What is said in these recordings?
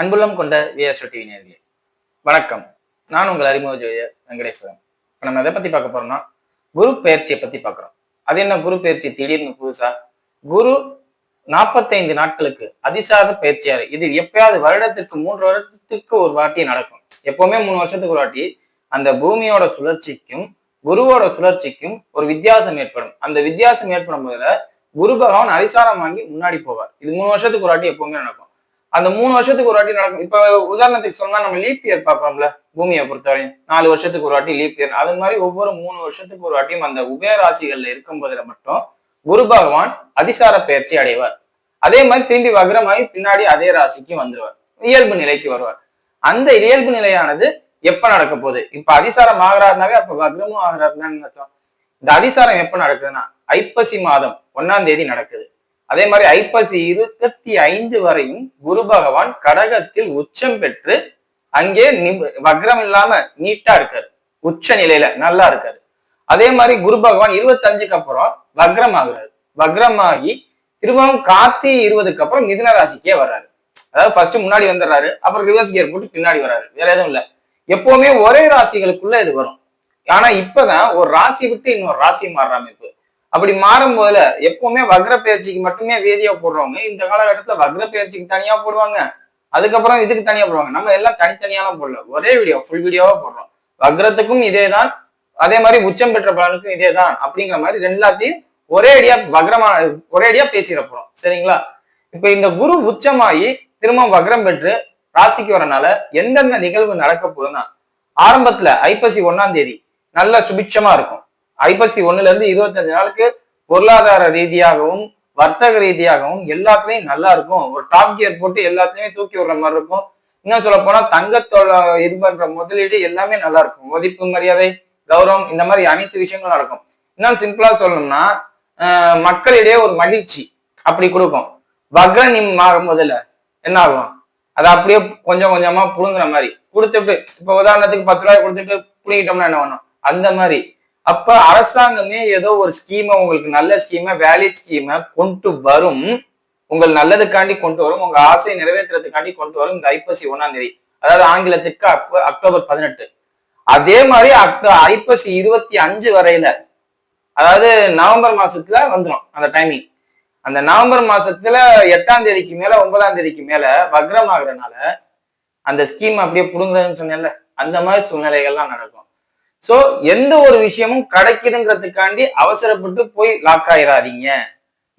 அன்புள்ளம் கொண்ட VSO TV நேர்களே வணக்கம். நான் உங்கள் அறிமுக ஜோதியர் வெங்கடேஸ்வரன். இப்போ நம்ம எதை பத்தி பார்க்க போறோம்னா குரு பயிற்சியை பத்தி பார்க்குறோம். அது என்ன குரு பயிற்சி? திடீர்னு புதுசா? குரு நாற்பத்தைந்து நாட்களுக்கு அதிசார பயிற்சியாரு. இது எப்பயாவது வருடத்திற்கு மூன்று வருடத்திற்கு ஒரு வாட்டி நடக்கும். எப்பவுமே மூணு வருஷத்துக்கு ஒரு வாட்டி. அந்த பூமியோட சுழற்சிக்கும் குருவோட சுழற்சிக்கும் ஒரு வித்தியாசம் ஏற்படும். அந்த வித்தியாசம் ஏற்படும் போதுல குரு பகவான் அதிசாரம் வாங்கி முன்னாடி போவார். இது மூணு வருஷத்துக்கு ஒரு வாட்டி எப்பவுமே நடக்கும். அந்த மூணு வருஷத்துக்கு ஒரு வாட்டி நடக்கும். இப்ப உதாரணத்துக்கு சொன்னா நம்ம லீப் இயர் பார்ப்போம்ல பூமியை பொறுத்தவரையும். நாலு வருஷத்துக்கு ஒரு வாட்டி லீப் இயர் அது மாதிரி ஒவ்வொரு மூணு வருஷத்துக்கு ஒரு வாட்டியும் அந்த உபயராசிகள்ல இருக்கும் போதுல மட்டும் குரு பகவான் அதிசார பயிற்சி அடைவார். அதே மாதிரி திரும்பி வக்ரமாகி பின்னாடி அதே ராசிக்கு வந்துருவார். இயல்பு நிலைக்கு வருவார். அந்த இயல்பு நிலையானது எப்ப நடக்க போகுது? இப்ப அதிசாரம் ஆகிறாருனாவே அப்ப வக்ரமும் ஆகிறாருன்னு அர்த்தம். இந்த அதிசாரம் எப்ப நடக்குதுன்னா ஐப்பசி மாதம் ஒன்னாம் தேதி நடக்குது. அதே மாதிரி ஐப்பசி இருபத்தி ஐந்து வரையும் குரு பகவான் கடகத்தில் உச்சம் பெற்று அங்கே வக்ரம் இல்லாம நீட்டா இருக்காரு. உச்ச நிலையில நல்லா இருக்காரு. அதே மாதிரி குரு பகவான் இருபத்தஞ்சுக்கு அப்புறம் வக்ரம் ஆகுறாரு. வக்ரமாகி திரும்பவும் காத்தி இருபதுக்கு அப்புறம் மிதுன ராசிக்கே வர்றாரு. அதாவது ஃபர்ஸ்ட் முன்னாடி வந்துடுறாரு அப்புறம் ரிவர்ஸ் கியர் போட்டு பின்னாடி வர்றாரு. வேற எதுவும் இல்ல. எப்பவுமே ஒரே ராசிகளுக்குள்ள இது வரும். ஆனா இப்பதான் ஒரு ராசி விட்டு இன்னொரு ராசி மாறுற அமைப்பு. அப்படி மாறும் போதுல எப்பவுமே வக்ர பயிற்சிக்கு மட்டுமே வேதியா போடுறவங்க இந்த காலகட்டத்துல வக்ர பயிற்சிக்கு தனியா போடுவாங்க. அதுக்கப்புறம் இதுக்கு தனியா போடுவாங்க. நம்ம எல்லாம் தனித்தனியாலாம் போடல. ஒரே வீடியோ ஃபுல் வீடியோவா போடுறோம். வக்ரத்துக்கும் இதேதான். அதே மாதிரி உச்சம் பெற்ற பலனுக்கும் இதேதான். அப்படிங்கிற மாதிரி எல்லாத்தையும் ஒரே அடியா வக்ரமா ஒரே அடியா பேசிட போறோம். சரிங்களா? இப்ப இந்த குரு உச்சமாகி திரும்ப வக்ரம் பெற்று ராசிக்கு வரனால எந்தெந்த நிகழ்வு நடக்க போகுதுன்னா ஆரம்பத்துல ஐப்பசி ஒன்னாம் தேதி நல்ல சுபிட்சமா இருக்கும். ஐப்பசி ஒண்ணுல இருந்து இருபத்தஞ்சு நாளுக்கு பொருளாதார ரீதியாகவும் வர்த்தக ரீதியாகவும் எல்லாத்துலயும் நல்லா இருக்கும். ஒரு டாப் கியர் போட்டு எல்லாத்தையுமே தூக்கி விடுற மாதிரி இருக்கும். இன்னும் சொல்ல போனா தங்கத்தோட இது பண்ற முதலீடு எல்லாமே நல்லா இருக்கும். மதிப்பு மரியாதை கௌரவம் இந்த மாதிரி அனைத்து விஷயங்களும் நடக்கும். இன்னும் சிம்பிளா சொல்லணும்னா மக்களிடையே ஒரு மகிழ்ச்சி அப்படி கொடுக்கும். வக்ரனி மாறும் முதல்ல என்ன ஆகும்? அதை அப்படியே கொஞ்சம் கொஞ்சமா புழுங்குற மாதிரி. கொடுத்துட்டு இப்ப உதாரணத்துக்கு பத்து ரூபாய் கொடுத்துட்டு புழுங்கிட்டோம்னா என்ன பண்ணும் அந்த மாதிரி. அப்ப அரசாங்கமே ஏதோ ஒரு ஸ்கீமை உங்களுக்கு நல்ல ஸ்கீமை வேலிட் ஸ்கீமை கொண்டு வரும். உங்கள் நல்லதுக்காண்டி கொண்டு வரும். உங்க ஆசையை நிறைவேற்றுறதுக்காண்டி கொண்டு வரும். இந்த ஐப்பசி ஒண்ணாம் தேதி. அதாவது ஆங்கிலத்துக்கு அக்டோ- அக்டோபர் பதினெட்டு. அதே மாதிரி அக்டோ ஐப்பசி இருபத்தி அஞ்சு வரையில அதாவது நவம்பர் மாசத்துல வந்துடும் அந்த டைமிங் அந்த நவம்பர் மாசத்துல எட்டாம் தேதிக்கு மேல ஒன்பதாம் தேதிக்கு மேல வக்ரம் ஆகுறதுனால அந்த ஸ்கீம் அப்படியே புடுங்குறதுன்னு சொன்னேன்ல அந்த மாதிரி சூழ்நிலைகள்லாம் நடக்கும். சோ எந்த ஒரு விஷயமும் கிடைக்குதுங்கிறதுக்காண்டி அவசரப்பட்டு போய் லாக் ஆயிடாதீங்க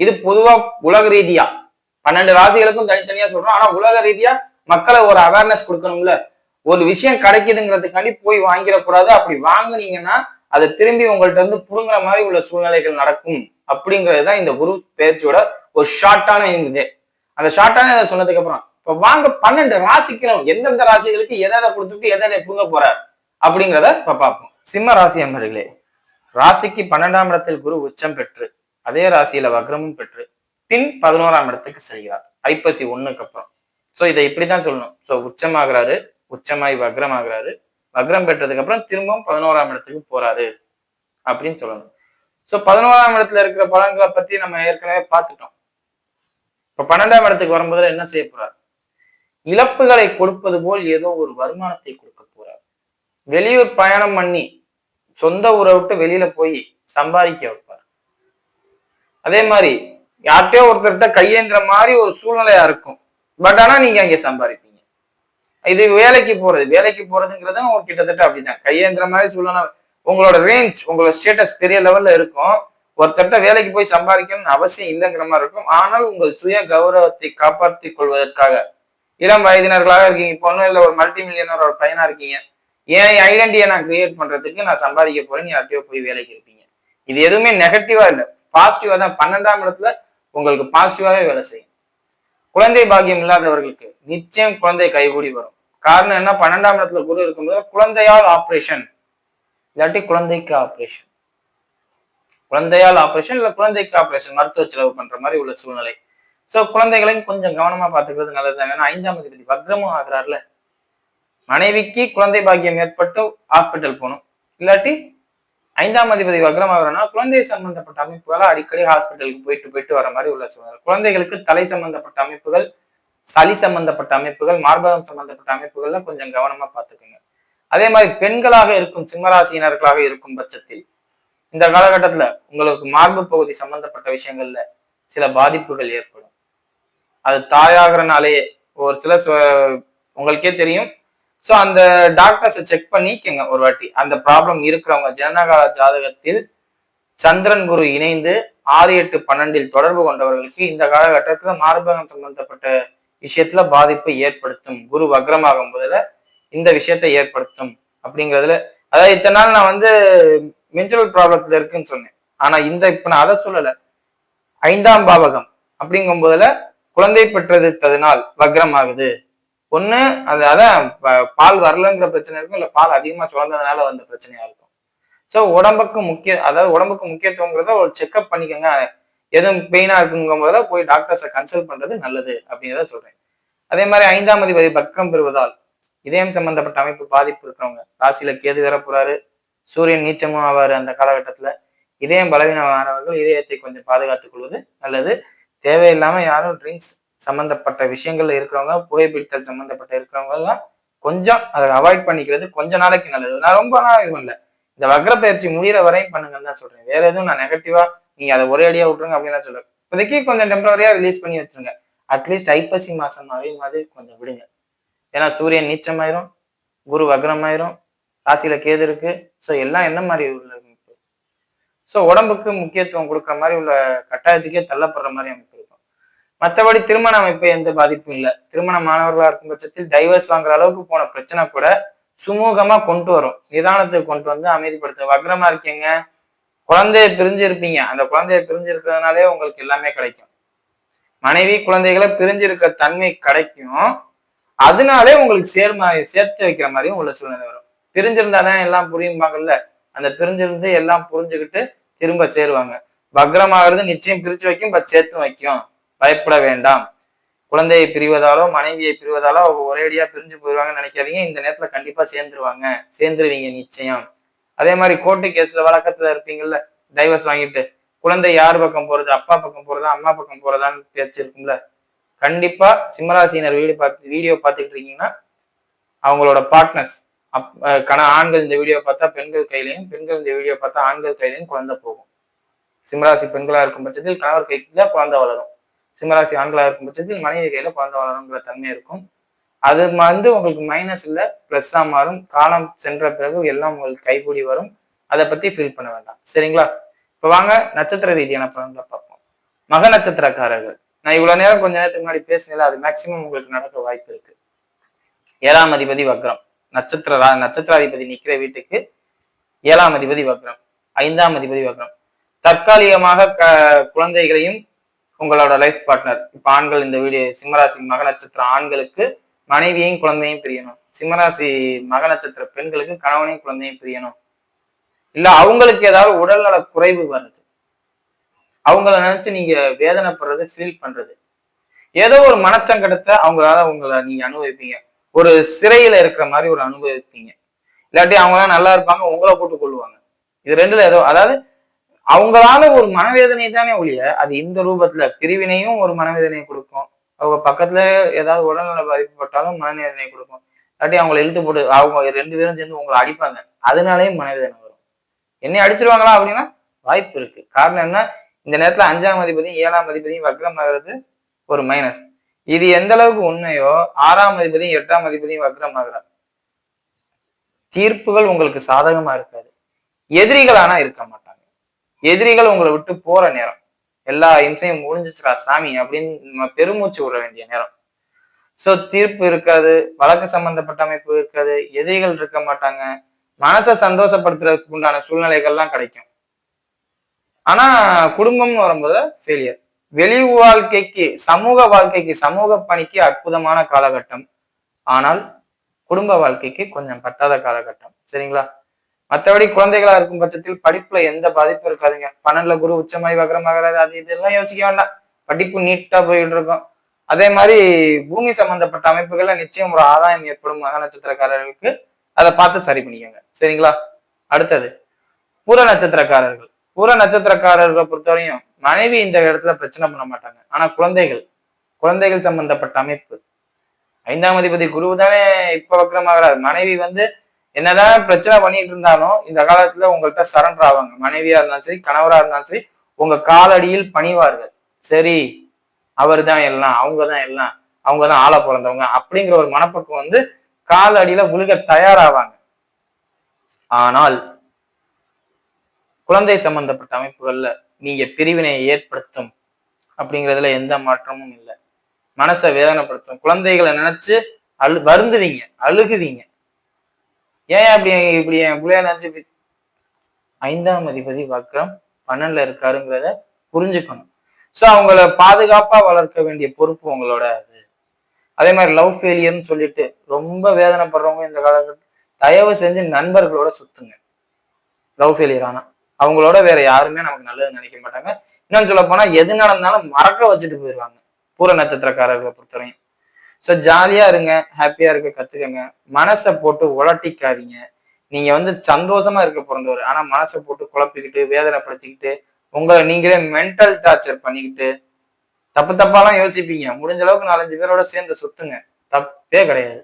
இது பொதுவா உலக ரீதியா. பன்னெண்டு ராசிகளுக்கும் தனித்தனியா சொல்றோம். ஆனா உலக ரீதியா மக்களை ஒரு அவேர்னஸ் கொடுக்கணும்ல. ஒரு விஷயம் கிடைக்குதுங்கிறதுக்காண்டி போய் வாங்கிடக்கூடாது. அப்படி வாங்குனீங்கன்னா அதை திரும்பி உங்கள்ட்ட இருந்து புடுங்குற மாதிரி உள்ள சூழ்நிலைகள் நடக்கும். அப்படிங்கிறது தான் இந்த குரு பேச்சோட ஒரு ஷார்ட்டான இது அந்த ஷார்ட்டான இதை சொன்னதுக்கு அப்புறம் இப்ப வாங்க பன்னெண்டு ராசிக்கணும் எந்தெந்த ராசிகளுக்கு எதை எதை கொடுத்துட்டு எதை எதை புடுங்க போறார் அப்படிங்கிறத இப்ப பார்ப்போம். சிம்ம ராசி அன்பர்களே ராசிக்கு பன்னெண்டாம் இடத்தில் குரு உச்சம் பெற்று அதே ராசியில வக்ரமும் பெற்று பின் பதினோராம் இடத்துக்கு செல்கிறார். ஐப்பசி ஒண்ணுக்கு அப்புறம். சோ இதை இப்படிதான் சொல்லணும். சோ உச்சமாகிறாரு உச்சமாய் வக்ரம் ஆகுறாரு வக்ரம் பெற்றதுக்கு அப்புறம் திரும்பவும் பதினோராம் இடத்துக்கு போறாரு அப்படின்னு சொல்லணும். சோ பதினோராம் இடத்துல இருக்கிற பலன்களை பத்தி நம்ம ஏற்கனவே பார்த்துட்டோம். இப்ப பன்னெண்டாம் இடத்துக்கு வரும்போதுல என்ன செய்ய போறார்? இழப்புகளை கொடுப்பது போல் ஏதோ ஒரு வருமானத்தை கொடுக்க போறார். வெளியூர் பயணம் பண்ணி சொந்த ஊரை விட்டு வெளியில போய் சம்பாதிக்க வைப்பார். அதே மாதிரி யார்கிட்டயோ ஒருத்தர்கிட்ட கையேந்திர மாதிரி ஒரு சூழ்நிலையா இருக்கும். பட் ஆனா நீங்க அங்கே சம்பாதிப்பீங்க. இது வேலைக்கு போறது. வேலைக்கு போறதுங்கிறதும் ஒரு கிட்டத்தட்ட அப்படிதான். கையேந்திர மாதிரி சூழ்நிலை உங்களோட ரேஞ்ச் உங்களோட ஸ்டேட்டஸ் பெரிய லெவல்ல இருக்கும். ஒருத்தர்கிட்ட வேலைக்கு போய் சம்பாதிக்கணும்னு அவசியம் இல்லைங்கிற மாதிரி இருக்கும். ஆனால் உங்கள் சுய கௌரவத்தை காப்பாற்றிக் கொள்வதற்காக இளம் வயதினர்களாக இருக்கீங்க இப்போ ஒன்றும் இல்லை ஒரு மல்டி மில்லியனர் ஒரு பையனா இருக்கீங்க. என் ஐடென்டிட்டியை நான் கிரியேட் பண்றதுக்கு நான் சம்பாதிக்க போறேன் யார்கிட்டயோ போய் வேலைக்கு இருப்பீங்க. இது எதுவுமே நெகட்டிவா இல்லை. பாசிட்டிவா தான் பன்னெண்டாம் இடத்துல உங்களுக்கு பாசிட்டிவாவே வேலை செய்யும். குழந்தை பாக்கியம் இல்லாதவர்களுக்கு நிச்சயம் குழந்தை கைகூடி வரும். காரணம் என்ன? பன்னெண்டாம் இடத்துல குரு இருக்கும்போது குழந்தையால் ஆப்ரேஷன் இல்லாட்டி குழந்தைக்கு ஆப்ரேஷன் குழந்தையால் ஆப்ரேஷன் இல்ல குழந்தைக்கு ஆப்ரேஷன் மருத்துவ செலவு பண்ற மாதிரி உள்ள சூழ்நிலை. சோ குழந்தைகளையும் கொஞ்சம் கவனமா பாத்துக்கிறது நல்லது ஏன்னா ஐந்தாம் தேதி வக்ரமும் ஆகிறார்ல. மனைவிக்கு குழந்தை பாக்கியம் ஏற்பட்டு ஹாஸ்பிட்டல் போகணும். இல்லாட்டி ஐந்தாம் அதிபதி வக்ரம் குழந்தை சம்பந்தப்பட்ட அமைப்புகளை அடிக்கடி ஹாஸ்பிட்டலுக்கு போயிட்டு போயிட்டு வர மாதிரி உள்ள சூழ்நிலை. குழந்தைகளுக்கு தலை சம்பந்தப்பட்ட அமைப்புகள் சளி சம்பந்தப்பட்ட அமைப்புகள் மார்பகம் சம்பந்தப்பட்ட அமைப்புகள்ல கொஞ்சம் கவனமா பார்த்துக்குங்க. அதே மாதிரி பெண்களாக இருக்கும் சிம்மராசியினர்களாக இருக்கும் பட்சத்தில் இந்த காலகட்டத்துல உங்களுக்கு மார்பு பகுதி சம்பந்தப்பட்ட விஷயங்கள்ல சில பாதிப்புகள் ஏற்படும். அது தாயாகிறனாலேயே ஒரு சில சு- உங்களுக்கே தெரியும் ஸோ அந்த டாக்டர்ஸை செக் பண்ணிக்கங்க ஒரு வாட்டி. அந்த ப்ராப்ளம் இருக்கிறவங்க ஜனனகால ஜாதகத்தில் சந்திரன் குரு இணைந்து ஆறு எட்டு பன்னெண்டில் தொடர்பு கொண்டவர்களுக்கு இந்த காலகட்டத்துல மார்பகம் சம்பந்தப்பட்ட விஷயத்துல பாதிப்பை ஏற்படுத்தும். குரு வக்ரமாகும் போதுல இந்த விஷயத்தை ஏற்படுத்தும் அப்படிங்கிறதுல. அதாவது இத்தனை நாள் நான் வந்து மென்சுரல் ப்ராப்ளத்துல இருக்குன்னு சொன்னேன். ஆனா இந்த இப்ப நான் அதை சொல்லல. ஐந்தாம் பாவகம் அப்படிங்கும் போதுல குழந்தை பெற்றெடுத்ததினால் வக்ரம் ஆகுது ஒண்ணு அது அதான் ப- பால் வரலங்கிற பிரச்சனை இருக்கும் இல்ல பால் அதிகமா சுரந்ததுனால வந்த பிரச்சனையா இருக்கும். ஸோ உடம்புக்கு முக்கிய அதாவது உடம்புக்கு முக்கியத்துவங்கிறத ஒரு செக்அப் பண்ணிக்கோங்க. எதுவும் பெயினா இருக்குங்கும் போது போய் டாக்டர்ஸை கன்சல்ட் பண்றது நல்லது அப்படிங்கிறத சொல்றேன். அதே மாதிரி ஐந்தாம் அதிபதி பக்கம் பெறுவதால் இதயம் சம்பந்தப்பட்ட அமைப்பு பாதிப்பு இருக்கிறவங்க ராசியில கேது வேற போறாரு சூரியன் நீச்சமும் ஆவாரு அந்த காலகட்டத்துல. இதயம் பலவீனமானவர்கள் இதயத்தை கொஞ்சம் பாதுகாத்துக் கொள்வது நல்லது. தேவையில்லாம யாரும் ட்ரிங்க்ஸ் சம்பந்தப்பட்ட விஷயங்கள்ல இருக்கிறவங்க புகைப்பிடித்தல் சம்மந்தப்பட்ட இருக்கிறவங்க எல்லாம் கொஞ்சம் அதை அவாய்ட் பண்ணிக்கிறது கொஞ்ச நாளைக்கு நல்லது. நான் ரொம்ப நாள் இதுவும் இல்லை. இந்த வக்ர பயிற்சி முடிகிற வரையும் பண்ணுங்கன்னு தான் சொல்றேன். வேற எதுவும் நான் நெகட்டிவா நீங்க அதை ஒரே அடியா விட்டுருங்க அப்படின்னு சொல்ல இப்போதைக்கு கொஞ்சம் டெம்பரவரியா ரிலீஸ் பண்ணி வச்சிருங்க. அட்லீஸ்ட் ஐப்பசி மாசம் வரையும் மாதிரி கொஞ்சம் விடுங்க. ஏன்னா சூரியன் நீச்சமாயிரும் குரு வக்ரமாயிரும் ராசியில கேது இருக்கு. ஸோ எல்லாம் என்ன மாதிரி உள்ள அமைப்பு? ஸோ உடம்புக்கு முக்கியத்துவம் கொடுக்குற மாதிரி உள்ள கட்டாயத்துக்கே தள்ளப்படுற மாதிரி அமைப்பு. மற்றபடி திருமண அமைப்பு எந்த பாதிப்பும் இல்லை. திருமணமானவர்களா இருக்கும் பட்சத்தில் டைவர்ஸ் வாங்குற அளவுக்கு போன பிரச்சனை கூட சுமூகமா கொண்டு வரும். நிதானத்துக்கு கொண்டு வந்து அமைதிப்படுத்தும். வக்ரமா இருக்கீங்க. குழந்தைய பிரிஞ்சு இருப்பீங்க. அந்த குழந்தைய பிரிஞ்சு இருக்கிறதுனாலே உங்களுக்கு எல்லாமே கிடைக்கும். மனைவி குழந்தைகளை பிரிஞ்சு இருக்க தன்மை கிடைக்கும். அதனாலே உங்களுக்கு சேர்மா சேர்த்து வைக்கிற மாதிரியும் உள்ள சூழ்நிலை வரும். பிரிஞ்சிருந்தாதான் எல்லாம் புரியும்பாங்கல்ல? அந்த பிரிஞ்சிருந்து எல்லாம் புரிஞ்சுக்கிட்டு திரும்ப சேருவாங்க. பக்ரமாகிறது நிச்சயம் பிரிச்சு வைக்கும் பட் சேர்த்தும் வைக்கும். பயப்பட வேண்டாம். குழந்தையை பிரிவதாலோ மனைவியை பிரிவதாலோ அவங்க ஒரேடியா பிரிஞ்சு போயிடுவாங்கன்னு நினைக்காதீங்க. இந்த நேரத்துல கண்டிப்பா சேர்ந்துருவாங்க. சேர்ந்துருவீங்க நிச்சயம். அதே மாதிரி கோர்ட்டு கேஸ்ல வழக்கத்துல இருப்பீங்கல்ல டைவர்ஸ் வாங்கிட்டு குழந்தை யார் பக்கம் போறது அப்பா பக்கம் போறதா அம்மா பக்கம் போறதான்னு பேச்சு இருக்கும்ல. கண்டிப்பா சிம்மராசினர் வீடியோ பார்த்து வீடியோ பார்த்துட்டு இருக்கீங்கன்னா அவங்களோட பார்ட்னர்ஸ் அப் அஹ் கண ஆண்கள் இந்த வீடியோ பார்த்தா பெண்கள் கையிலையும் பெண்கள் இந்த வீடியோ பார்த்தா ஆண்கள் கையிலையும் குழந்தை போகும். சிம்மராசி பெண்களா இருக்கும் பட்சத்தில் கணவர் கைக்குள்ள குழந்தை வளரும். சிம்மராசி ஆண்களாக இருக்கும் பட்சத்தில் மனைவி கையில குழந்தை வளருங்கிற தன்மை இருக்கும். அது வந்து உங்களுக்கு மைனஸ் இல்ல ப்ளஸ்ஸாக மாறும். காலம் சென்ற பிறகு எல்லாம் உங்களுக்கு கைகூடி வரும். அதை பத்தி ஃபீல் பண்ண வேண்டாம். சரிங்களா? இப்ப வாங்க நட்சத்திர ரீதியான பலன்களை பார்ப்போம். மக நட்சத்திரக்காரர்கள். நான் இவ்வளவு நேரம் கொஞ்ச நேரத்துக்கு முன்னாடி பேசினேன் அது மேக்சிமம் உங்களுக்கு நடக்க வாய்ப்பு இருக்கு. ஏழாம் அதிபதி வக்ரம். நட்சத்திர நட்சத்திராதிபதி நிக்கிற வீட்டுக்கு ஏழாம் அதிபதி வக்ரம். ஐந்தாம் அதிபதி வக்ரம். தற்காலிகமாக க குழந்தைகளையும் உங்களோட லைஃப் பார்ட்னர் இப்ப ஆண்கள் இந்த வீடியோ சிம்மராசி மக நட்சத்திர ஆண்களுக்கு மனைவியையும் குழந்தையும் பிரியணும். சிம்மராசி மக நட்சத்திர பெண்களுக்கு கணவனையும் குழந்தையும் பிரியணும். இல்ல அவங்களுக்கு ஏதாவது உடல்நல குறைவு வருது. அவங்கள நினைச்சு நீங்க வேதனைப்படுறது ஃபீல் பண்றது. ஏதோ ஒரு மனச்சங்கடத்தை அவங்களால உங்களை நீங்க அனுபவிப்பீங்க. ஒரு சிறையில இருக்கிற மாதிரி ஒரு அனுபவிப்பீங்க. இல்லாட்டி அவங்க நல்லா இருப்பாங்க உங்களை போட்டு கொள்ளுவாங்க. இது ரெண்டுல ஏதோ அதாவது அவங்களால ஒரு மனவேதனை தானே ஒழிய அது இந்த ரூபத்துல பிரிவினையும் ஒரு மனவேதனையை கொடுக்கும். அவங்க பக்கத்துல ஏதாவது உடல்நல பாதிப்புப்பட்டாலும் மனவேதனை கொடுக்கும். இல்லாட்டி அவங்களை இழுத்து போட்டு அவங்க ரெண்டு பேரும் சேர்ந்து உங்களை அடிப்பாங்க. அதனாலேயும் மனவேதனை வரும். என்னை அடிச்சிருவாங்களா அப்படின்னா வாய்ப்பு இருக்கு. காரணம் என்ன? இந்த நேரத்துல அஞ்சாம் அதிபதியும் ஏழாம் அதிபதியும் வக்ரம் ஆகிறது ஒரு மைனஸ் இது எந்த அளவுக்கு உண்மையோ ஆறாம் அதிபதியும் எட்டாம் அதிபதியும் வக்ரம் ஆகிறார் தீர்ப்புகள் உங்களுக்கு சாதகமா இருக்காது. எதிரிகள் ஆனா இருக்க மாட்டோம் எதிரிகள் உங்களை விட்டு போற நேரம். எல்லா இம்சையும் முடிஞ்சிச்சுரா சாமி அப்படின்னு நம்ம பெருமூச்சு விட வேண்டிய நேரம். சோ தீர்ப்பு இருக்காது வழக்கு சம்பந்தப்பட்ட அமைப்பு இருக்காது எதிரிகள் இருக்க மாட்டாங்க. மனசை சந்தோஷப்படுத்துறதுக்கு உண்டான சூழ்நிலைகள்லாம் கிடைக்கும். ஆனா குடும்பம்னு வரும்போது ஃபெயிலியர் வெளி வாழ்க்கைக்கு சமூக வாழ்க்கைக்கு சமூக பணிக்கு அற்புதமான காலகட்டம். ஆனால் குடும்ப வாழ்க்கைக்கு கொஞ்சம் பத்தாத காலகட்டம். சரிங்களா? மற்றபடி குழந்தைகளா இருக்கும் பட்சத்தில் படிப்புல எந்த பாதிப்பும் இருக்காதுங்க. பன்னெண்டுல குரு உச்சமாய் வக்கரமாகிறது அது இதெல்லாம் யோசிக்க வேண்டாம். படிப்பு நீட்டா போயிட்டு இருக்கும். அதே மாதிரி பூமி சம்பந்தப்பட்ட அமைப்புகள்ல நிச்சயம் ஒரு ஆதாயம் ஏற்படும் மக நட்சத்திரக்காரர்களுக்கு. அதை பார்த்து சரி பண்ணிக்கோங்க. சரிங்களா? அடுத்தது. பூர நட்சத்திரக்காரர்கள். பூர நட்சத்திரக்காரர்களை பொறுத்தவரையும் மனைவி இந்த இடத்துல பிரச்சனை பண்ண மாட்டாங்க. ஆனா குழந்தைகள் குழந்தைகள் சம்பந்தப்பட்ட அமைப்பு. ஐந்தாம் அதிபதி குரு தானே இப்ப வக்கரமாகிறார் மனைவி வந்து என்னதான் பிரச்சனை பண்ணிட்டு இருந்தாலும் இந்த காலத்துல உங்கள்கிட்ட சரண்டர் ஆவாங்க. மனைவியா இருந்தாலும் சரி கணவரா இருந்தாலும் சரி உங்க காலடியில் பணிவார்கள். சரி அவர் தான் எல்லாம் அவங்க தான் எல்லாம் அவங்க தான் ஆள பிறந்தவங்க அப்படிங்கிற ஒரு மனப்பக்கம் வந்து காலடியில விழுக தயாராவாங்க. ஆனால் குழந்தை சம்பந்தப்பட்ட அமைப்புகள்ல நீங்க பிரிவினையை ஏற்படுத்தும் அப்படிங்கிறதுல எந்த மாற்றமும் இல்லை. மனசை வேதனைப்படுத்தும். குழந்தைகளை நினைச்சு அழு வருந்துவீங்க அழுகுவீங்க. ஏன் அப்படி இப்படி என் பிள்ளையா நினைச்சு ஐந்தாம் அதிபதி வக்ரம் பன்னெண்டுல இருக்காருங்கிறத புரிஞ்சுக்கணும். ஸோ அவங்கள பாதுகாப்பா வளர்க்க வேண்டிய பொறுப்பு உங்களோட அது. அதே மாதிரி லவ் ஃபெயிலியர்னு சொல்லிட்டு ரொம்ப வேதனைப்படுறவங்க இந்த காலகட்டம் தயவு செஞ்சு நண்பர்களோட சுத்துங்க. லவ் ஃபெயிலியர் ஆனா. அவங்களோட வேற யாருமே நமக்கு நல்லது நினைக்க மாட்டாங்க. இன்னும் சொல்ல போனா எது நடந்தாலும் மறக்க வச்சுட்டு போயிடுவாங்க. பூர நட்சத்திரக்காரர்களை பொறுத்தவரையும். ஸோ ஜாலியாக இருங்க ஹாப்பியாக இருக்க கற்றுக்கங்க மனசை போட்டு உலட்டிக்காதீங்க நீங்கள் வந்து சந்தோஷமா இருக்க பிறந்தவர் ஆனால் மனசை போட்டு குழப்பிக்கிட்டு வேதனைப்படுத்திக்கிட்டு உங்களை நீங்களே மென்டல் டார்ச்சர் பண்ணிக்கிட்டு தப்பு தப்பாலாம் யோசிப்பீங்க. முடிஞ்ச அளவுக்கு நாலஞ்சு பேரோட சேர்ந்து சுத்துங்க. தப்பே கிடையாது.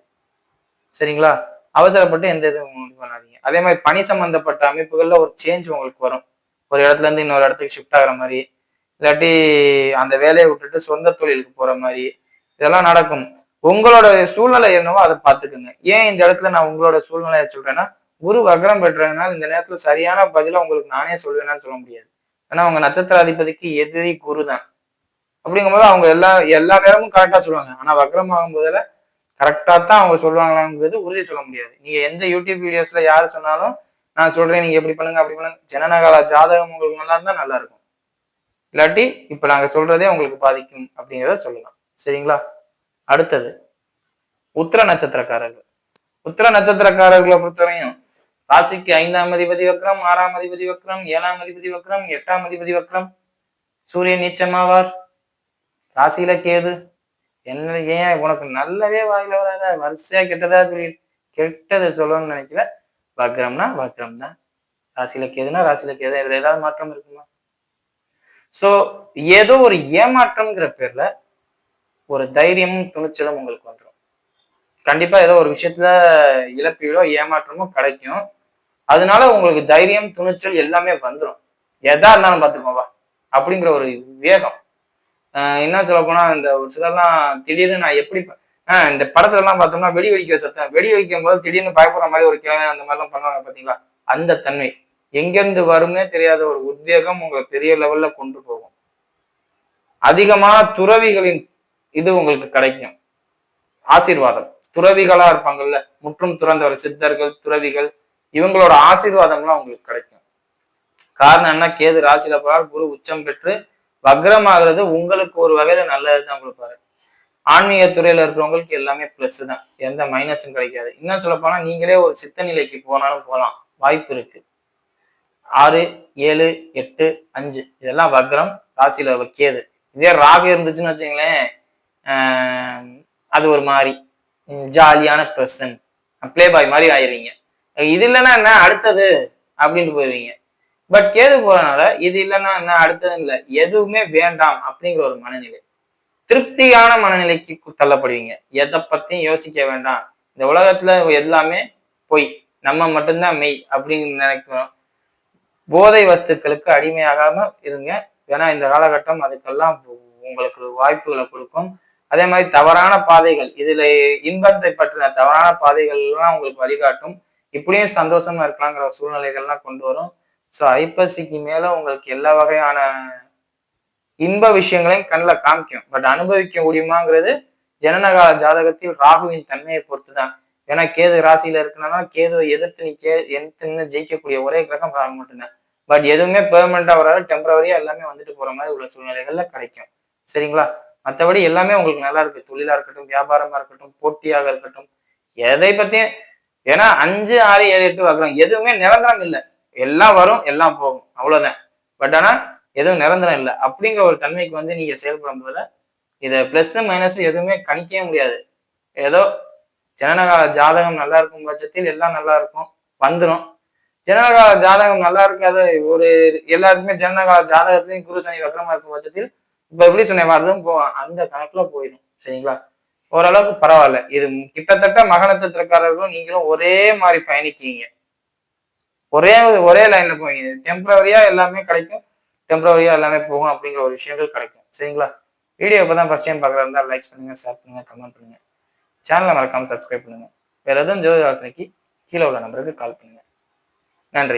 சரிங்களா? அவசரப்பட்டு எந்த இதுவும் பண்ணாதீங்க. அதே மாதிரி பணி சம்பந்தப்பட்ட அமைப்புகளில் ஒரு சேஞ்ச் உங்களுக்கு வரும். ஒரு இடத்துல இருந்து இன்னொரு இடத்துக்கு ஷிஃப்ட் ஆகிற மாதிரி இல்லாட்டி அந்த வேலையை விட்டுட்டு சொந்த தொழிலுக்கு போற மாதிரி இதெல்லாம் நடக்கும். உங்களோட சூழ்நிலை என்னவோ அதை பார்த்துக்குங்க. ஏன் இந்த இடத்துல நான் உங்களோட சூழ்நிலையை சொல்றேன்னா குரு வக்ரம் பெற்றதுனால இந்த நேரத்துல சரியான பதில உங்களுக்கு நானே சொல்வேன்னு சொல்ல முடியாது. ஏன்னா உங்க நட்சத்திர அதிபதிக்கு எதிரி குரு தான் அப்படிங்கும்போது அவங்க எல்லா எல்லா நேரமும் கரெக்டா சொல்லுவாங்க. ஆனா வக்ரம் ஆகும்போதுல கரெக்டா தான் அவங்க சொல்லுவாங்களாங்கிறது உறுதி சொல்ல முடியாது. நீங்க எந்த யூடியூப் வீடியோஸ்ல யாரு சொன்னாலும் நான் சொல்றேன் நீங்க எப்படி பண்ணுங்க அப்படி பண்ணுங்க. ஜனனகால ஜாதகம் உங்களுக்கு நல்லா இருந்தா நல்லா இருக்கும். இல்லாட்டி இப்ப நாங்க சொல்றதே உங்களுக்கு பாதிக்கும் அப்படிங்கிறத சொல்லலாம். சரிங்களா? அடுத்தது உத்திர நட்சத்திரக்காரர்கள். உத்திர நட்சத்திரக்காரர்களை பொறுத்தவரையும் ராசிக்கு ஐந்தாம் அதிபதி வக்ரம் ஆறாம் அதிபதி வக்ரம் ஏழாம் அதிபதி வக்ரம் எட்டாம் அதிபதி வக்ரம் சூரியன் நீச்சமாவார். ராசியில கேது. என்ன ஏன் உனக்கு நல்லதே வாயில வராத வரிசையா கெட்டதா சொல்லி கெட்டது சொல்லணும்னு நினைக்கல. வக்ரம்னா வக்ரம் தான். ராசியில கேதுனா ராசியில கேது. இதுல ஏதாவது மாற்றம் இருக்குமா? சோ ஏதோ ஒரு ஏமாற்றம்ங்கிற பேர்ல ஒரு தைரியமும் துணிச்சலும் உங்களுக்கு வந்துடும் கண்டிப்பா ஏதோ ஒரு விஷயத்துல இழப்பீடோ ஏமாற்றமோ கிடைக்கும். அதனால உங்களுக்கு தைரியம் துணிச்சல் எல்லாமே வந்துடும் எதா இருந்தாலும் பார்த்துக்கோவா அப்படிங்கிற ஒரு வேகம் ஆஹ் என்ன சொல்ல போனா இந்த ஒரு சிலர்லாம் திடீர்னு நான் எப்படி ஆஹ் இந்த படத்துல எல்லாம் பார்த்தோம்னா வெடி வெடிக்கிற சத்தம். வெடி வெடிக்கும் போது திடீர்னு பயப்படுற மாதிரி ஒரு கிழமை அந்த மாதிரிலாம் பண்ணுவாங்க பாத்தீங்களா அந்த தன்மை. எங்கிருந்து வரும்னே தெரியாத ஒரு உத்வேகம் உங்களை பெரிய லெவல்ல கொண்டு போகும். அதிகமான துறவிகளின் இது உங்களுக்கு கிடைக்கும். ஆசீர்வாதம். துறவிகளா இருப்பாங்கல்ல முற்றும் துறந்தவர் சித்தர்கள் துறவிகள் இவங்களோட ஆசீர்வாதம்லாம் உங்களுக்கு கிடைக்கும். காரணம் என்ன? கேது ராசியில போறால் குரு உச்சம் பெற்று வக்ரமாகிறது உங்களுக்கு ஒரு வகையில நல்லதுதான் கொடுப்பாரு ஆன்மீக துறையில இருக்கிறவங்களுக்கு எல்லாமே பிளஸ் தான். எந்த மைனஸும் கிடைக்காது. இன்னும் சொல்ல போனா நீங்களே ஒரு சித்த நிலைக்கு போனாலும் போகலாம் வாய்ப்பு இருக்கு. ஆறு ஏழு எட்டு அஞ்சு. இதெல்லாம் வக்ரம் ராசியில கேது. இதே ராகு இருந்துச்சுன்னு வச்சுங்களேன் அது ஒரு மாதிரி. ஜாலியான பர்சன் ப்ளே பாய் மாதிரி ஆயிடுவீங்க இது இல்லைன்னா என்ன அடுத்தது அப்படின்ட்டு போயிடுவீங்க பட் கேது போறதுனால இது இல்லைன்னா என்ன அடுத்தது இல்லை. எதுவுமே வேண்டாம் அப்படிங்கிற ஒரு மனநிலை. திருப்தியான மனநிலைக்கு தள்ளப்படுவீங்க. எதை பத்தியும் யோசிக்க வேண்டாம். இந்த உலகத்துல எல்லாமே பொய். நம்ம மட்டும்தான் மெய் அப்படின்னு நினைக்கிறோம். போதை வஸ்துக்களுக்கு அடிமையாகாம இருங்க. ஏன்னா இந்த காலகட்டம் அதுக்கெல்லாம் உங்களுக்கு வாய்ப்புகளை கொடுக்கும். அதே மாதிரி தவறான பாதைகள் இதுல இன்பத்தை பற்றின தவறான பாதைகள் எல்லாம் உங்களுக்கு வழிகாட்டும். இப்படியும் சந்தோஷமா இருக்கலாங்கிற சூழ்நிலைகள்லாம் கொண்டு வரும். ஸோ ஐப்பசிக்கு மேல உங்களுக்கு எல்லா வகையான இன்ப விஷயங்களையும் கண்ணில் காமிக்கும். பட் அனுபவிக்க முடியுமாங்கிறது ஜனனகால ஜாதகத்தில் ராகுவின் தன்மையை பொறுத்து தான் ஏன்னா கேது ராசியில இருக்கணும்னா கேதுவை எதிர்த்து நிக்க எதிர்த்து நின்று ஜெயிக்கக்கூடிய ஒரே கிரகம் ராகு மட்டும்தான். பட் எதுவுமே பெர்மனண்டா வராது டெம்பரவரியா எல்லாமே வந்துட்டு போற மாதிரி உள்ள சூழ்நிலைகள்ல கிடைக்கும். சரிங்களா? மற்றபடி எல்லாமே உங்களுக்கு நல்லா இருக்கு. தொழிலா இருக்கட்டும் வியாபாரமா இருக்கட்டும் போட்டியாக இருக்கட்டும். எதை பத்தியும் ஏன்னா அஞ்சு ஆறு ஏழு எட்டு வர்றோம் எதுவுமே நிரந்தரம் இல்லை. எல்லாம் வரும் எல்லாம் போகும். அவ்வளவுதான். பட் ஆனா எதுவும் நிரந்தரம் இல்லை. அப்படிங்கிற ஒரு தன்மைக்கு வந்து நீங்க செயல்படும் போதுல இதை பிளஸ் மைனஸ் எதுவுமே கணிக்கவே முடியாது. ஏதோ ஜனனகால ஜாதகம் நல்லா இருக்கும் பட்சத்தில் எல்லாம் நல்லா இருக்கும் வந்துடும் ஜனனகால ஜாதகம் நல்லா இருக்காத ஒரு எல்லாருக்குமே ஜனனகால ஜாதகத்திலையும் குரு சனி வக்கரமா இருக்கும் பட்சத்தில் இப்ப எப்படி சொன்னேன் வரதும் போவான் அந்த கணக்குல போயிடும் சரிங்களா? ஓரளவுக்கு பரவாயில்ல. இது கிட்டத்தட்ட மக நட்சத்திரக்காரர்களும் நீங்களும் ஒரே மாதிரி பயணிக்கீங்க ஒரே ஒரே லைன்ல போவீங்க. டெம்பரவரியா எல்லாமே கிடைக்கும் டெம்பரவரியா எல்லாமே போகும் அப்படிங்கிற ஒரு விஷயங்கள் கிடைக்கும் சரிங்களா? வீடியோ இப்போ தான் ஃபர்ஸ்ட் டைம் பார்க்கறதா இருந்தால் லைக் பண்ணுங்க ஷேர் பண்ணுங்க கமெண்ட் பண்ணுங்க. சேனலை மறக்காம சப்ஸ்கிரைப் பண்ணுங்க. வேற எதுவும் ஜோதி ஆலோசனைக்கு கீழே உள்ள நம்பருக்கு கால் பண்ணுங்க. நன்றி.